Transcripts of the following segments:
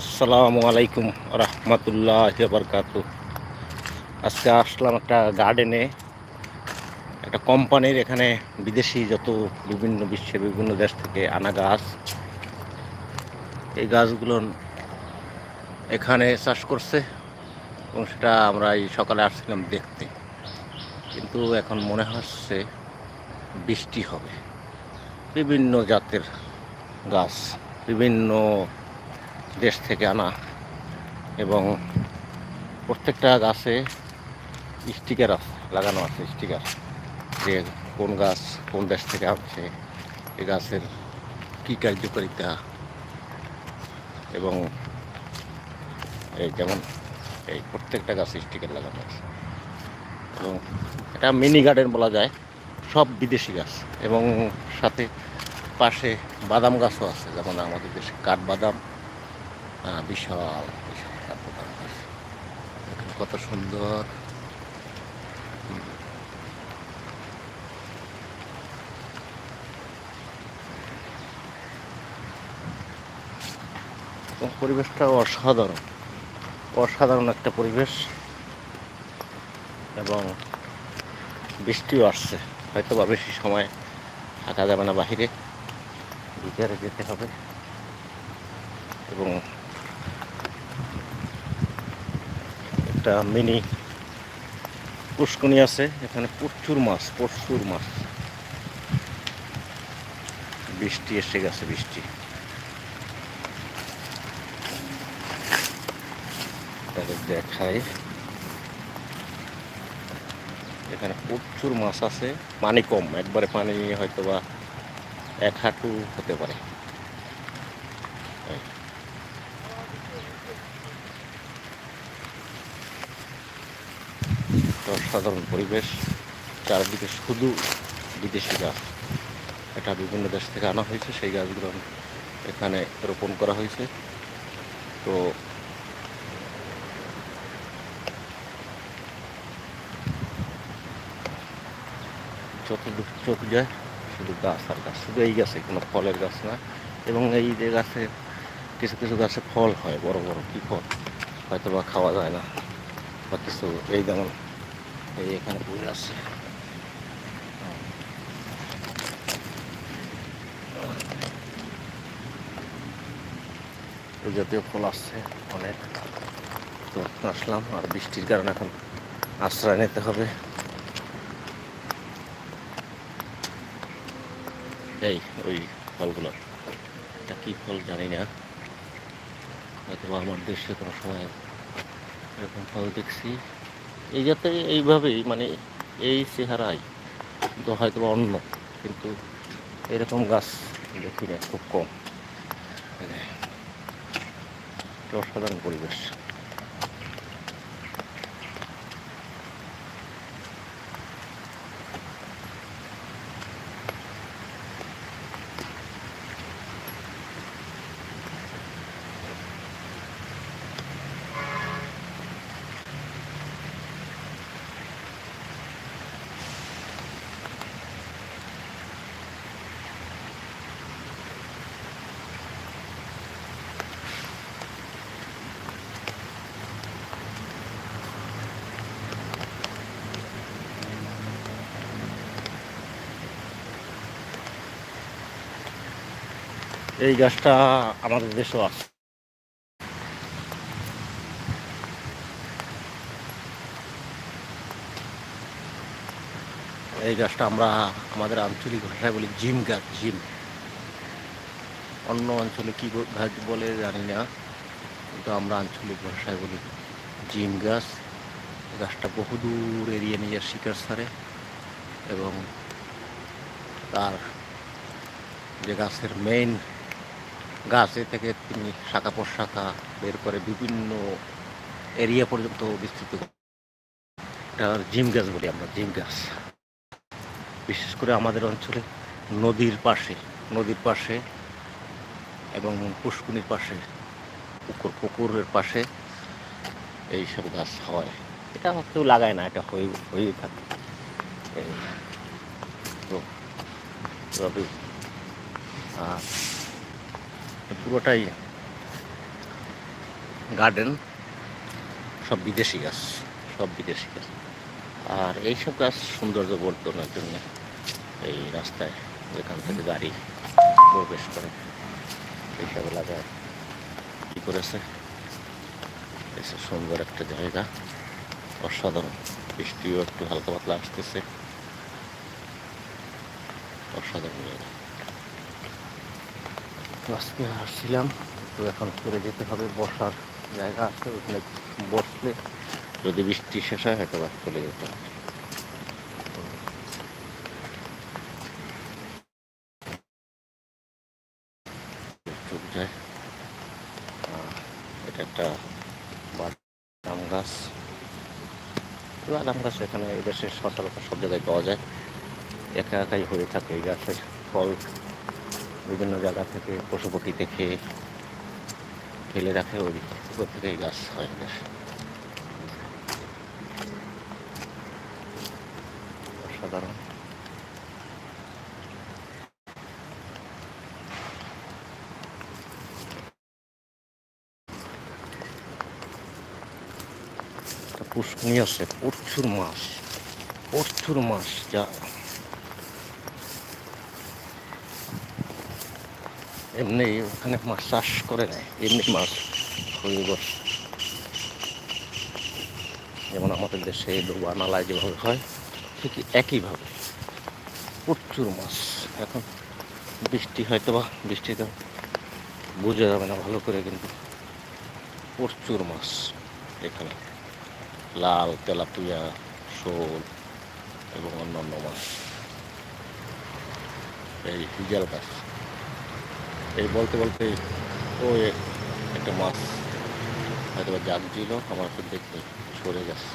আসসালামু আলাইকুম রহমতুল্লাহ বরকাত। আজকে আসলাম একটা গার্ডেনে একটা কোম্পানির এখানে বিদেশি যত বিভিন্ন বিশ্বের বিভিন্ন দেশ থেকে আনা গাছ। এই গাছগুলো এখানে চাষ করছে এবং সেটা আমরা এই সকালে আসছিলাম দেখতে। কিন্তু এখন মনে হচ্ছে বৃষ্টি হবে। বিভিন্ন জাতের গাছ, বিভিন্ন দেশ থেকে আনা এবং প্রত্যেকটা গাছে স্টিকার আছে লাগানো আছে স্টিকার যে কোন গাছ কোন দেশ থেকে আসছে এই গাছের কী কার্যকারিতা এবং এই যেমন এই প্রত্যেকটা গাছে স্টিকার লাগানো আছে। এবং এটা মিনি গার্ডেন বলা যায় সব বিদেশি গাছ এবং সাথে পাশে বাদাম গাছও আছে যেমন আমাদের দেশে কাঠবাদাম আহ, বিশাল দেখুন কত সুন্দর। পরিবেশটা অসাধারণ। অসাধারণ একটা পরিবেশ। এবং বৃষ্টিও আসছে। হয়তো বা বেশি সময় থাকা যাবে না বাহিরে। ভিতরে যেতে হবে। এবং একটা মিনি পুষ্কনি আছে, এখানে প্রচুর মাছ প্রচুর মাছ। বৃষ্টি এসে গেছে, বৃষ্টি। দেখাই। এখানে প্রচুর মাছ আছে, পানি কম, একবারে পানি হয়তো বা এক হাঁটু হতে পারে। তো অসাধারণ পরিবেশ। চারদিকে শুধু বিদেশি গাছ এটা বিভিন্ন দেশ থেকে আনা হয়েছে। সেই গাছগুলো এখানে রোপণ করা হয়েছে। তো যতদূর চোখ যায়, শুধু গাছ আর গাছ, শুধু এই গাছে, কোনো ফলের গাছ না। এবং এই যে গাছে কিছু কিছু গাছে ফল হয়, বড় বড় কী ফল হয়তো বা খাওয়া যায় না বা কিছু এই যেমন এই এখানে ফুল আছে। জাতীয় ফল আসছে, অনেক। তো আসলাম, আর বৃষ্টির কারণে এখন আশ্রয় নিতে হবে। এই, ওই ফলগুলো। এটা কী ফল জানি না। হয়তো আমার দেশে কোনো সময় এরকম ফল দেখছি। এই যাতে এইভাবেই মানে এই চেহারাই তো হয়তো অন্য, কিন্তু এরকম গাছ দেখি না, খুব কম। মানে অসাধারণ পরিবেশ। এই গাছটা আমাদের দেশেও আছে। এই গাছটা আমরা আমাদের আঞ্চলিক ভাষায় বলি জিম গাছ, জিম। অন্য অঞ্চলে কী গাছ বলে জানি না, কিন্তু আমরা আঞ্চলিক ভাষায় বলি জিম গাছ। গাছটা বহুদূর এরিয়ে নিয়ে যায় শিকার ছাড়ে এবং তার যে গাছের মেইন গাছ থেকে তিনি শাখা প্রশাখা বের করে বিভিন্ন এরিয়া পর্যন্ত বিস্তৃত এটা জিম গাছ বলি আমরা, জিম গাছ। বিশেষ করে আমাদের অঞ্চলে নদীর পাশে নদীর পাশে এবং পুষ্কুনির পাশে, পুকুর, পুকুরের পাশে এইসব গাছ হয়। এটা কেউ লাগায় না, এটা হয়ে, হয়েই থাকে। তো রবি আর পুরোটাই গার্ডেন সব বিদেশি গাছ, সব বিদেশি গাছ। আর এইসব গাছ সৌন্দর্য বর্ধনের জন্য এই রাস্তায় যেখান থেকে গাড়ি প্রবেশ করে, এইসব এলাকায় কী করেছে? এসে সুন্দর একটা জায়গা, অসাধারণ। বৃষ্টিও একটু হালকা পাতলা আসতেছে। অসাধারণ জায়গা। তো আজকে আসছিলাম, তো এখন চলে যেতে হবে, বসার জায়গা আছে, ওখানে বসলে যদি বৃষ্টি শেষ হয়, হয়তো চলে যেতে হবে। এটা একটা বাদাম গাছ। বাদাম গাছ এখানে এই দেশের সচরাচর সব জায়গায় পাওয়া যায়। একা একাই হয়ে থাকে এই গাছের ফল। বিভিন্ন জায়গা থেকে পশু পাখি দেখে ফেলে রাখে ওই উপর থেকে গাছ হয় অসাধারণ। একটা আছে, প্রচুর মাছ প্রচুর মাছ যা এমনি ওখানে মাছ চাষ করে নেয়, এমনি মাছ হয়ে বস যেমন আমাদের দেশে ডোবা নালায় যেভাবে হয়, ঠিক একইভাবে প্রচুর মাছ। এখন বৃষ্টি হয়তো বা বৃষ্টিতে বোঝা যাবে না ভালো করে, কিন্তু প্রচুর মাছ এখানে। লাল, তেলাপিয়া, শোল এবং অন্যান্য মাছ। এই হিজাল গাছ। এই বলতে বলতে ও একটা মাছ হয়তো বা জাগ ছিল আমার তো দেখতে সরে গেছে।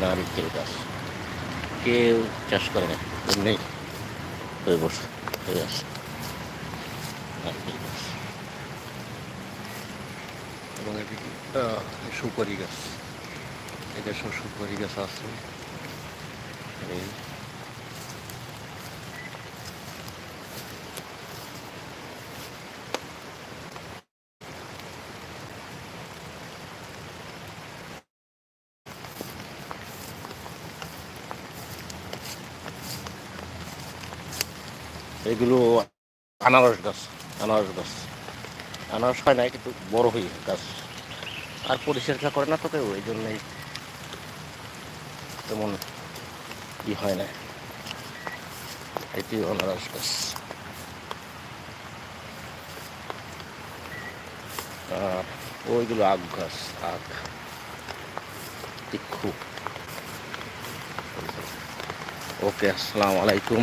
নারিকেল গাছ কেউ চাষ করে না এমনি হয়ে বসে হয়ে আসে এবং আহ, সুপারি গাছ। এদেশেও সুপারি গাছ আছে। এই এগুলো আনারস গাছ আনারস গাছ। আনারস হয় না, কিন্তু বড় হয়ে গাছ। আর পরিচর্যা করে না তো কেউ, এই জন্যই তেমন ই হয় না। এটি আনারস গাছ। ওইগুলো আখ গাছ, আখ। তীক্ষু ওকে, আসসালামু আলাইকুম।